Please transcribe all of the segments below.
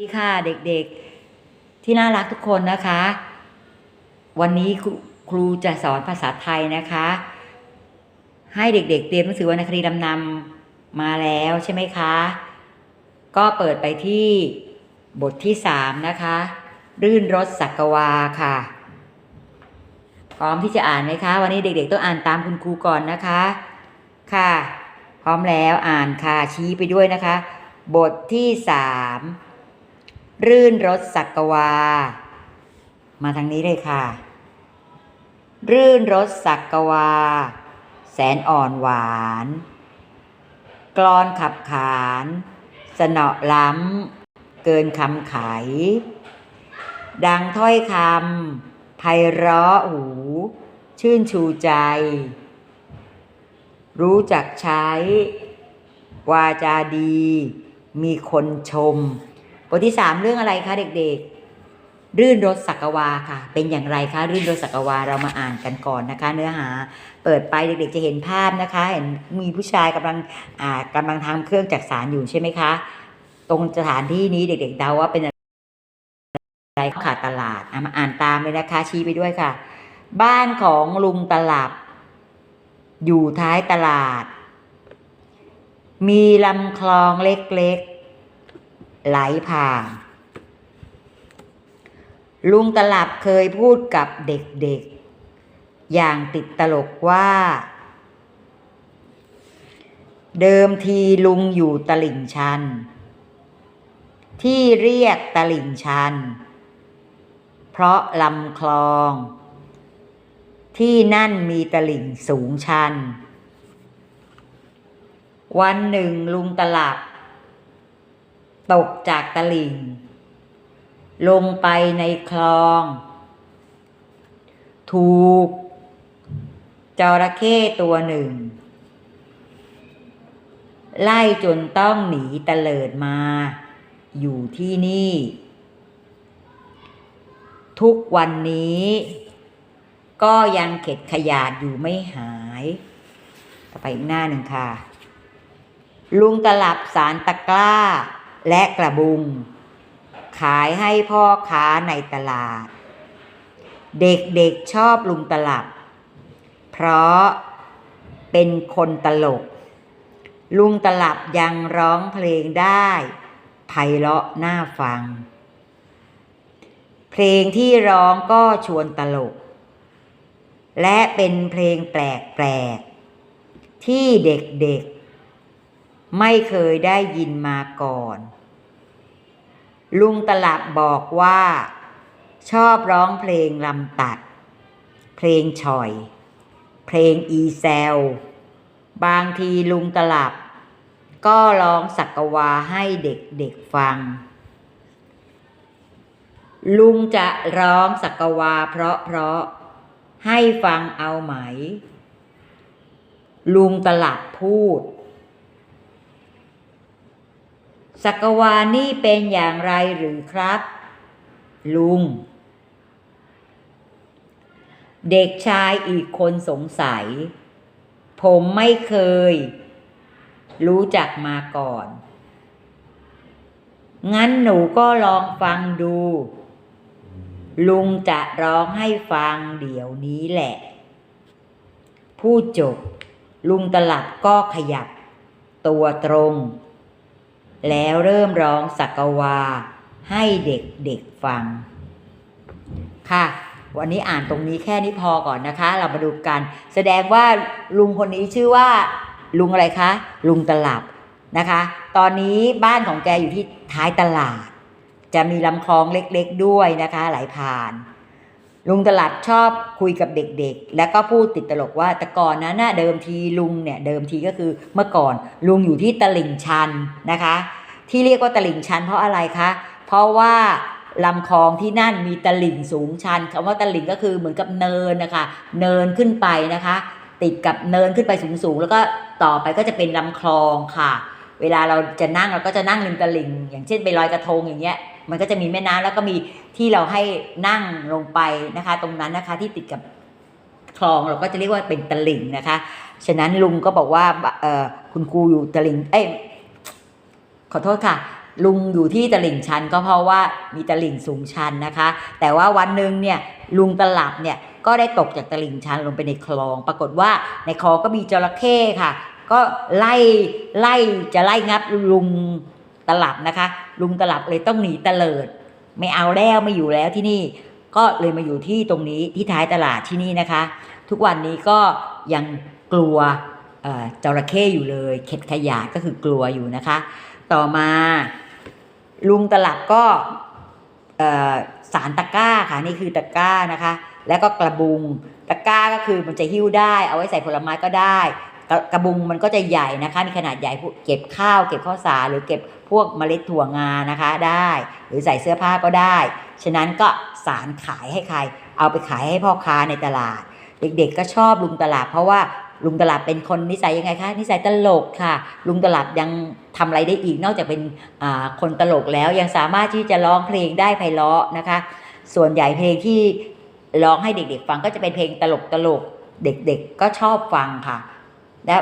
ดีค่ะเด็กๆที่น่ารักทุกคนนะคะ วันนี้ครูจะสอนภาษาไทยนะคะ ให้เด็กๆ เตรียมหนังสือวรรณคดีลำนำมาแล้วใช่ไหมคะ ก็เปิดไปที่บทที่สามนะคะ รื่นรสสักวาค่ะ พร้อมที่จะอ่านไหมคะ วันนี้เด็กๆ ต้องอ่านตามคุณครูก่อนนะคะ ค่ะ พร้อมแล้วอ่านค่ะชี้ไปด้วยนะคะ บทที่สาม รื่นรสสักกวา มาทางนี้เลยค่ะ รื่นรสสักกวา แสนอ่อนหวานกลอนขับขาน สนอล้ำ เกินคำไข ดังถ้อยคำไพเราะหู ชื่นชูใจ รู้จักใช้ วาจาดี มีคนชม บทที่สามเรื่องอะไรคะเด็กๆ รื่นรสสักวาค่ะ เป็นอย่างไรคะรื่นรสสักวาเรามาอ่านกันก่อนนะคะ เนื้อหา เปิดไปเด็กๆจะเห็นภาพนะคะ เห็นมีผู้ชายกำลังอ่ากำลังทำเครื่องจักสารอยู่ใช่ไหมคะ ตรงสถานที่นี้เด็ก ๆ เดาว่าเป็นอะไรขาดตลาดอะมาอ่านตามเลยนะคะชี้ไปด้วยค่ะ บ้านของลุงตลับ อยู่ท้ายตลาด มีลำคลองเล็กๆ ไหลผ่าน ลุงตลับเคยพูดกับเด็กๆ อย่างติดตลกว่า เดิมทีลุงอยู่ตลิ่งชัน ที่เรียกตลิ่งชัน เพราะลำคลอง ที่นั่นมีตลิ่งสูงชัน วันหนึ่งลุงตลับ ตกจากตลิ่ง ลงไปในคลอง ถูก จระเข้ตัวหนึ่ง ไล่จนต้องหนีเตลิดมา อยู่ที่นี่ ทุกวันนี้ ก็ยังเข็ดขยาดอยู่ไม่หาย ต่อไปอีกหน้าหนึ่งค่ะ ลุงตลับสารตะกร้า และกระบุง ขายให้พ่อค้าในตลาด เด็กๆชอบลุงตลับ เพราะเป็นคนตลก ลุงตลับยังร้องเพลงได้ไพเราะน่าฟัง เพลงที่ร้องก็ชวนตลก และเป็นเพลงแปลกๆที่เด็กๆ ไม่เคยได้ยินมาก่อน ลุงตลับบอกว่า ชอบร้องเพลงลำตัด เพลงฉ่อย เพลงอีแซล บางทีลุงตลับ ก็ร้องสักวาให้เด็กๆฟัง ลุงจะร้องสักวาเพราะเพราะๆให้ฟังเอาไหม ลุงตลับพูด สักวานี่เป็นอย่างไรหรือครับ ลุง เด็กชายอีกคนสงสัย ผมไม่เคย รู้จักมาก่อน งั้นหนูก็ลองฟังดู ลุงจะร้องให้ฟังเดี๋ยวนี้แหละ พูดจบ ลุงตลับก็ขยับ ตัวตรง แล้วเริ่มร้องสักวา ให้เด็กๆฟัง ค่ะ วันนี้อ่านตรงนี้แค่นี้พอก่อนนะคะ เรามาดูกัน แสดงว่าลุงคนนี้ชื่อว่า ลุงอะไรคะ ลุงตลับนะคะ ตอนนี้บ้านของแกอยู่ที่ท้ายตลาด จะมีลำคลองเล็กๆด้วยนะคะ ไหลผ่าน ลุงตลับชอบคุยกับเด็กๆ แล้วก็พูดติดตลกว่าแต่ก่อนนั้นน่ะเดิมทีลุงเนี่ยเดิมทีก็คือเมื่อก่อนลุงอยู่ที่ตลิ่งชันนะคะ ที่เรียกว่าตลิ่งชันเพราะอะไรคะ เพราะว่าลำคลองที่นั่นมีตลิ่งสูงชันคำว่าตลิ่งก็คือเหมือนกับเนินนะคะ เนินขึ้นไปนะคะ ติดกับเนินขึ้นไปสูงๆแล้วก็ต่อไปก็จะเป็นลำคลองค่ะ เวลาเราจะนั่งเราก็จะนั่งริมตลิ่งอย่างเช่นไปลอยกระทงอย่างเงี้ยมันก็จะมีแม่น้ำแล้วก็มี ที่เราให้นั่งลงไปนะคะ ตรงนั้นนะคะที่ติดกับคลองเราก็จะเรียกว่าเป็นตลิ่งนะคะ ฉะนั้นลุงก็บอกว่าเออคุณครูอยู่ตลิ่งเอ้ยขอโทษค่ะ ลุงอยู่ที่ตลิ่งชันก็เพราะว่ามีตลิ่งสูงชันนะคะ แต่ว่าวันหนึ่งเนี่ยลุงตลับเนี่ยก็ได้ตกจากตลิ่งชันลงไปในคลอง ปรากฏว่าในคลองก็มีจระเข้ค่ะ ก็ไล่ไล่จะไล่งับลุงตลับนะคะ ลุงตลับเลยต้องหนีเตลิด ไม่เอาแล้วไม่อยู่แล้วที่นี่ ก็เลยมาอยู่ที่ตรงนี้ที่ท้ายตลาดที่นี่นะคะ ทุกวันนี้ก็ยังกลัวจระเข้อยู่เลย เข็ดขยาดก็คือกลัวอยู่นะคะ ต่อมาลุงตลับก็สารตะกร้าค่ะนี่คือตะกร้านะคะ แล้วก็กระบุงตะกร้าก็คือมันจะหิ้วได้ เอาไว้ใส่ผลไม้ก็ได้ กระกระบุงมันก็จะใหญ่นะคะ มีขนาดใหญ่เก็บข้าวเก็บข้าวสารหรือเก็บพวกเมล็ดถั่วงานะคะได้ หรือใส่เสื้อผ้าก็ได้ ฉะนั้นก็สารขายให้ใคร เอาไปขายให้พ่อค้าในตลาด เด็กๆก็ชอบลุงตลาด เพราะว่าลุงตลาดเป็นคนนิสัยยังไงคะนิสัยตลกค่ะ ลุงตลาดยังทำอะไรได้อีกนอกจากเป็นคนตลกแล้วยังสามารถที่จะร้องเพลงได้ไพเราะนะคะ ส่วนใหญ่เพลงที่ร้องให้เด็กๆ ฟังก็จะเป็นเพลงตลกตลกๆเด็กๆ ก็ชอบฟังค่ะ แล้ว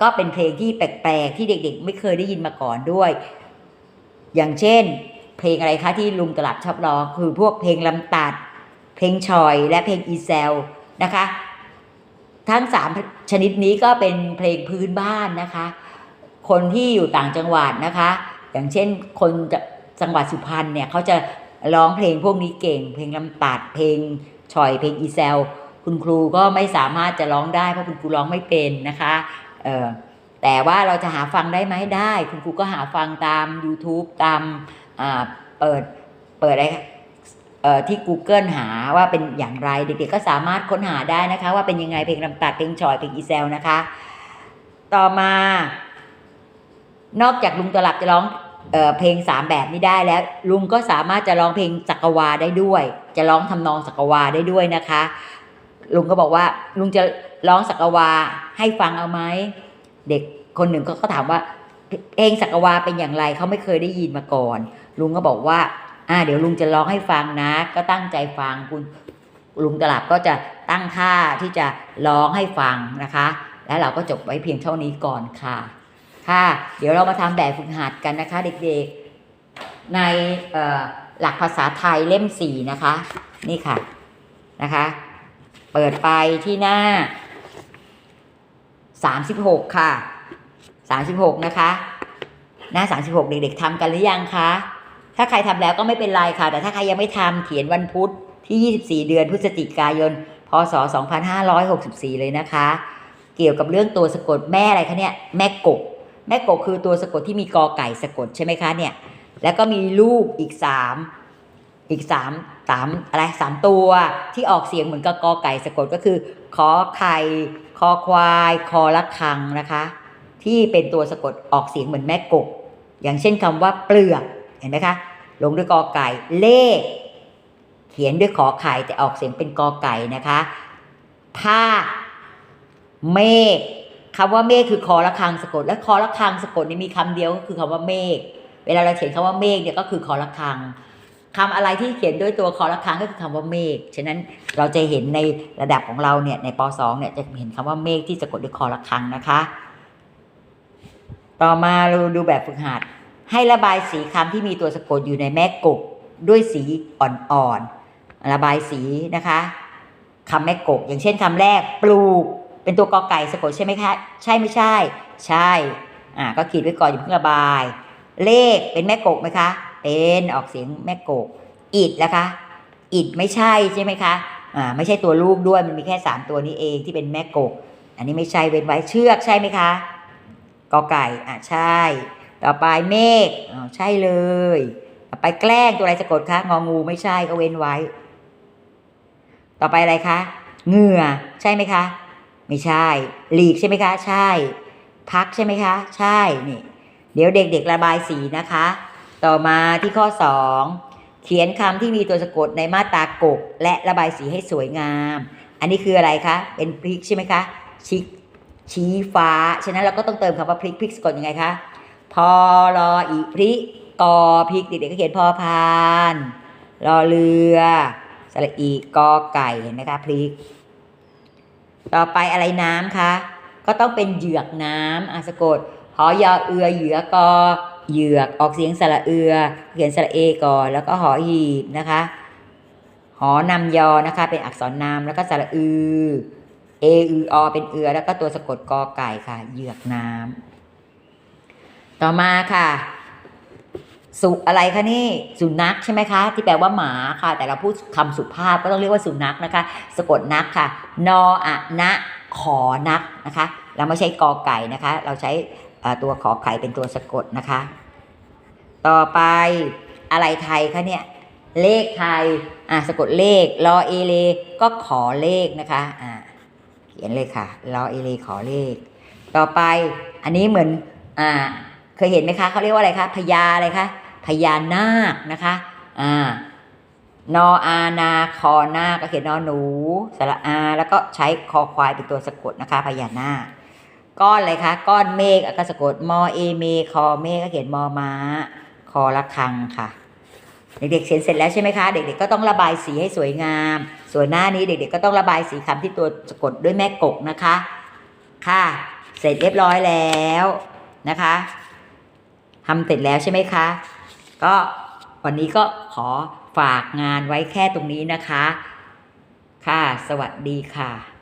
ก็เป็นเพลงที่แปลกๆ ที่เด็กๆ ไม่เคยได้ยินมาก่อนด้วย อย่างเช่น เพลงอะไรคะที่ลุงตลาดชอบร้องคือพวกเพลงลำตัด เพลงชอย และเพลงอีเซลนะคะ ทั้งสามชนิดนี้ก็เป็นเพลงพื้นบ้านนะคะ คนที่อยู่ต่างจังหวัดนะคะ อย่างเช่นคนจจังหวัดสุพรรณเนี่ยเขาจะร้องเพลงพวกนี้เก่ง เพลงลำตัด เพลงชอย เพลงอีเซล คุณครูก็ไม่สามารถจะร้องได้เพราะคุณครูร้องไม่เป็นนะคะแต่ว่าเราจะหาฟังได้ไหมได้ คุณครูก็หาฟังตาม YouTube ตามเปิดเปิดอะไรที่ Google หาว่าเป็นอย่างไรเด็กๆก็สามารถค้นหาได้นะคะ ว่าเป็นยังไงเพลงลำตัดเพลงชอยเพลงอีเซลนะคะ ต่อมา นอกจากลุงตลับจะร้องเออเพลงสามแบบนี้ได้แล้ว ลุงก็สามารถจะร้องเพลงจักรวาได้ด้วย จะร้องทำนองจักรวาได้ด้วยนะคะ ลุงก็บอกว่าลุงจะร้องสักวาให้ฟังเอาไหมเด็กคนหนึ่งก็ก็ถามว่าเพลงสักวาเป็นอย่างไรเขาไม่เคยได้ยินมาก่อน ลุงก็บอกว่าอ่าเดี๋ยวลุงจะร้องให้ฟังนะ ก็ตั้งใจฟังคุณลุงตลับก็จะตั้งท่าที่จะร้องให้ฟังนะคะ แล้วเราก็จบไว้เพียงเท่านี้ก่อนค่ะค่ะ เดี๋ยวเรามาทำแบบฝึกหัดกันนะคะ เด็กๆในหลักภาษาไทยเล่มสี่นะคะ นี่ค่ะนะคะ เปิดไปที่หน้า 36 ค่ะ 36 นะคะ หน้า 36 เด็กๆทำกันหรือยังคะ ถ้าใครทำแล้วก็ไม่เป็นไรค่ะ แต่ถ้าใครยังไม่ทำเขียนวันพุธที่ 24 เดือนพฤศจิกายน พศ 2564 เลยนะคะ เกี่ยวกับเรื่องตัวสะกดแม่อะไรคะเนี่ย แม่กบ แม่กบคือตัวสะกดที่มีกอไก่สะกดใช่ไหมคะเนี่ย แล้วก็มีรูปอีกสามอีกสาม สามอะไรสามตัวที่ออกเสียงเหมือนกับกอไก่สะกดก็คือขอไข่คอควาย คอละคังนะคะ ที่เป็นตัวสะกดออกเสียงเหมือนแม่กบอย่างเช่นคำว่าเปลือกเห็นไหมคะลงด้วยกอไก่เลข เขียนด้วยขอไข่แต่ออกเสียงเป็นกอไก่นะคะผ้าเมฆคำว่าเมฆคือคอละคังสะกด และคอละคังสะกดนี่มีคำเดียวก็คือคำว่าเมฆเวลาเราเขียนคำว่าเมฆเนี่ยก็คือคอละคัง คำอะไรที่เขียนด้วยตัวคอละคังก็คือคำว่าเมฆ ฉะนั้นเราจะเห็นในระดับของเราเนี่ยในป .2 เนี่ยจะเห็นคำว่าเมฆที่สะกดด้วยคอละคังนะคะ ต่อมาเราดูแบบฝึกหัด ให้ระบายสีคำที่มีตัวสะกดอยู่ในแม่กบด้วยสีอ่อนๆ ระบายสีนะคะคำแม่กบอย่างเช่นคำแรกปลูก เป็นตัวกอไก่สะกดใช่ไหมคะ ใช่ไม่ใช่ ใช่ อ่าก็ขีดไว้ก่อนอย่าเพิ่งระบาย เลขเป็นแม่กบไหมคะ เป็นออกเสียงแม่กบอิดแล้วคะ อิดไม่ใช่ใช่ไหมคะอ่าไม่ใช่ตัวลูกด้วยมันมีแค่สามตัวนี้เองที่เป็นแม่กบอันนี้ไม่ใช่เว้นไว้เชือกใช่ไหมคะกอไก่อ่าใช่ ต่อไปเมฆอ่าใช่เลย ต่อไปแกล้งตัวอะไรสะกดคะงองูไม่ใช่ก็เว้นไว้ ต่อไปอะไรคะเหงื่อใช่ไหมคะ ไม่ใช่หลีกใช่ไหมคะ ใช่ พักใช่ไหมคะ ใช่นี่เดี๋ยวเด็กๆระบายสีนะคะ ต่อมาที่ข้อ 2 เขียนคำที่มีตัวสะกดในมาตรากบและระบายสีให้สวยงาม อันนี้คืออะไรคะ เป็นพริกใช่ไหมคะชิกชี้ฟ้า ฉะนั้นเราก็ต้องเติมคำว่าพริกพริกสะกดยังไงคะ พอรออีพริกกอพริกเด็กๆก็เขียนพอพานรอเรือสระอีกอไก่เห็นไหมคะพริก ต่อไปอะไรน้ำคะ ก็ต้องเป็นเหยือกน้ำอะสะกดหอยอเอือเหยือกอ เหยือกออกเสียงสระเอือ เขียนสระเอก่อนแล้วก็หอหีบนะคะหอนำยอนะคะ เป็นอักษรนามแล้วก็สระอือเออืออเป็นเอือ แล้วก็ตัวสะกดกอไก่ค่ะ เหยือกน้ำต่อมาค่ะ สุอะไรคะนี่สุนัขใช่ไหมคะ ที่แปลว่าหมาค่ะ แต่เราพูดคำสุภาพก็ต้องเรียกว่าสุนัขนะคะ สะกดนักค่ะ นออะนะขอนักนะคะ เราไม่ใช้กอไก่นะคะ เราใช้ ตัวขอไข่เป็นตัวสะกดนะคะ ต่อไปอะไรไทยคะเนี่ย เลขไทย อะสะกดเลขรอเอเล ก็ขอเลขนะคะ อ่าเขียนเลยค่ะรอเอเลขอเลข ต่อไปอันนี้เหมือน อ่า เคยเห็นไหมคะเขาเรียกว่าอะไรคะพญาอะไรคะพญานาคนะคะ อ่า นออานาคอนาก็เขียนนอหนูสระอา แล้วก็ใช้คอควายเป็นตัวสะกดนะคะพญานาค ก้อนอะไรคะ ก้อนเมฆก็สะกดมอเอเมคอเมฆก็เขียนมอม้า คอละคังค่ะ เด็กๆเขียนเสร็จแล้วใช่ไหมคะ เด็กๆก็ต้องระบายสีให้สวยงาม ส่วนหน้านี้เด็กๆก็ต้องระบายสีคำที่ตัวสะกดด้วยแม่กกนะคะ ค่ะ เสร็จเรียบร้อยแล้วนะคะทำเสร็จแล้วใช่ไหมคะ ก็วันนี้ก็ขอฝากงานไว้แค่ตรงนี้นะคะ ค่ะ สวัสดีค่ะ